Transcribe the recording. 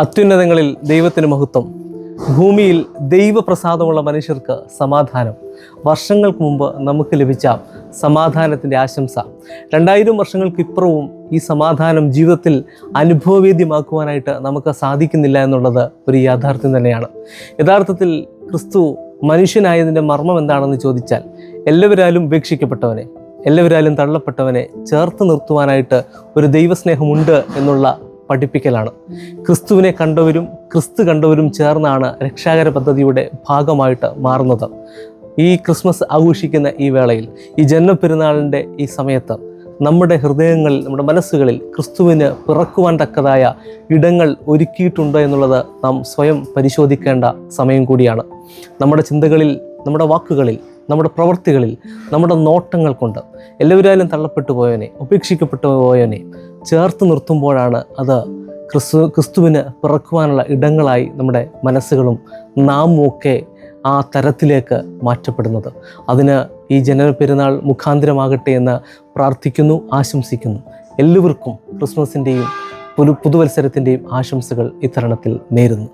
അത്യുന്നതങ്ങളിൽ ദൈവത്തിന് മഹത്വം. ഭൂമിയിൽ ദൈവപ്രസാദമുള്ള മനുഷ്യർക്ക് സമാധാനം. വർഷങ്ങൾക്ക് മുമ്പ് നമുക്ക് ലഭിച്ച സമാധാനത്തിന്റെ ആശംസ. രണ്ടായിരം വർഷങ്ങൾക്കിപ്പുറവും ഈ സമാധാനം ജീവിതത്തിൽ അനുഭവവേദ്യമാക്കുവാനായിട്ട് നമുക്ക് സാധിക്കുന്നില്ല എന്നുള്ളത് ഒരു യാഥാർത്ഥ്യം തന്നെയാണ്. യഥാർത്ഥത്തിൽ ക്രിസ്തു മനുഷ്യനായതിന്റെ മർമ്മം എന്താണെന്ന് ചോദിച്ചാൽ എല്ലാവരാലും ഉപേക്ഷിക്കപ്പെട്ടവനെ എല്ലാവരാലും തള്ളപ്പെട്ടവനെ ചേർത്ത് നിർത്തുവാനായിട്ട് ഒരു ദൈവസ്നേഹമുണ്ട് എന്നുള്ള പഠിപ്പിക്കലാണ്. ക്രിസ്തുവിനെ കണ്ടവരും ക്രിസ്തു കണ്ടവരും ചേർന്നാണ് രക്ഷാകര പദ്ധതിയുടെ ഭാഗമായിട്ട് മാറുന്നത്. ഈ ക്രിസ്മസ് ആഘോഷിക്കുന്ന ഈ വേളയിൽ ഈ ജന്മപ്പെരുന്നാളിന്റെ ഈ സമയത്ത് നമ്മുടെ ഹൃദയങ്ങളിൽ നമ്മുടെ മനസ്സുകളിൽ ക്രിസ്തുവിന് പിറക്കുവാൻ തക്കതായ ഇടങ്ങൾ ഒരുക്കിയിട്ടുണ്ടോ എന്നുള്ളത് നാം സ്വയം പരിശോധിക്കേണ്ട സമയം കൂടിയാണ്. നമ്മുടെ ചിന്തകളിൽ നമ്മുടെ വാക്കുകളിൽ നമ്മുടെ പ്രവൃത്തികളിൽ നമ്മുടെ നോട്ടങ്ങൾ കൊണ്ട് എല്ലാവരായാലും തള്ളപ്പെട്ടു പോയവനെ ഉപേക്ഷിക്കപ്പെട്ടു പോയവനെ ചേർത്ത് നിർത്തുമ്പോഴാണ് അത് ക്രിസ്തു ക്രിസ്തുവിന് പിറക്കുവാനുള്ള ഇടങ്ങളായി നമ്മുടെ മനസ്സുകളും നാമും ഒക്കെ ആ തരത്തിലേക്ക് മാറ്റപ്പെടുന്നത്. അതിന് ഈ ജനന പെരുന്നാൾ മുഖാന്തരമാകട്ടെ എന്ന് പ്രാർത്ഥിക്കുന്നു ആശംസിക്കുന്നു. എല്ലാവർക്കും ക്രിസ്മസിന്റെയും പുതു പുതുവത്സരത്തിന്റെയും ആശംസകൾ ഇത്തരണത്തിൽ നേരുന്നു.